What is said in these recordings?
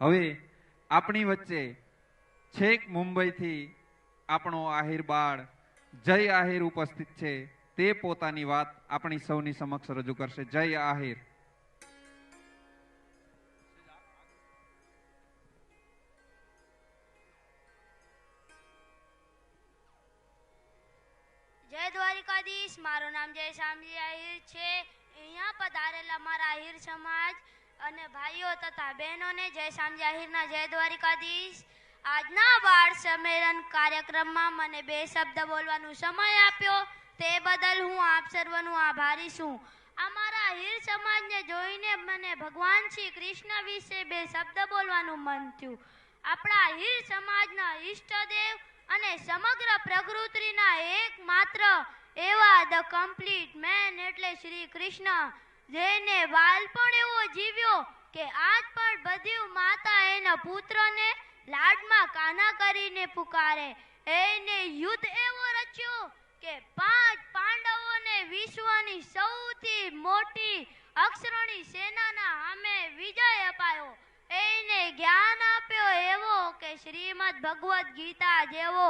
હવે આપણી વચ્ચે છેક મુંબઈથી આપણો આહિર બાળ, જય આહિર ઉપસ્થિત છે, તે પોતાની વાત આપણી સૌની સમક્ષ રજૂ કરશે. જય આહિર. જય દ્વારિકાધીશ, મારું નામ જય શામજી આહિર છે. અહીંયા પધારેલા મારા આહિર સમાજ અને ભાઈઓ તથા બહેનોને જય શામજી આહિરના જય દ્વારિકાધીશ. આજના બાળ સંમેલન કાર્યક્રમમાં મને બે શબ્દ બોલવાનો સમય આપ્યો. તે બદલ હું આપ સર્વનું આભારી છું. અમારા હીર સમાજને જોઈને મને ભગવાન શ્રી કૃષ્ણ વિશે બે શબ્દ બોલવાનું મન થયું. આપણા હીર સમાજના ઈષ્ટદેવ અને સમગ્ર પ્રકૃતિના એકમાત્ર એવા ધ કમ્પ્લીટ મેન એટલે શ્રી કૃષ્ણ. જેને બાળપણ એવો કે આજ પણ બધી માતા એના પુત્રને લાડમાં કાના કરીને પુકારે. એને યુદ્ધ એવો રચ્યો કે પાંચ પાંડવોને વિશ્વની સૌથી મોટી અક્ષરણી સેનાના સામે વિજય અપાયો. એને જ્ઞાન આપ્યો એવો કે શ્રીમદ ભગવદ્ ગીતા જેવો,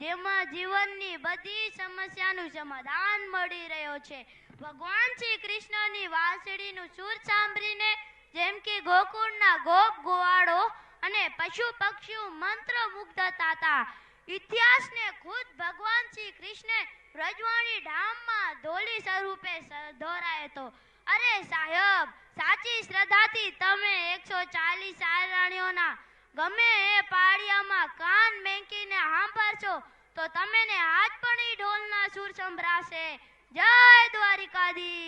જેમાં જીવનની બધી સમસ્યાનું સમાધાન મળી રહ્યો છે. ભગવાન શ્રી કૃષ્ણની વાંસળીનું સુર સાંભળીને જેમ કે ગોકુળના ગોપ ગોવાળો અને પશુ પક્ષીઓ મંત્ર મુગ્ધ હતા ઇતિહાસને ખુદ ભગવાન શ્રી કૃષ્ણે રજવાણી ધામમાં ધોલી સ્વરૂપે દોરાયો હતો. અરે સાહેબ, સાચી શ્રદ્ધાથી તમે એકસો ચાલીસ રાણીઓના ગમે એ પાળિયામાં કાન મેંકીને સાંભળશો તો તમને આજ પણ ઢોલના સુર સંભળાશે. જય દ્વારિકાધીશ.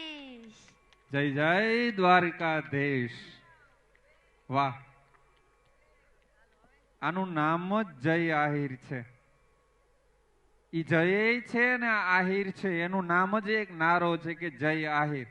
જય જય દ્વારકાધીશ. વાહ. આનું નામ જ જય આહિર છે. ઈ જય છે ને આહિર છે, એનું નામ જ એક નારો છે કે જય આહિર.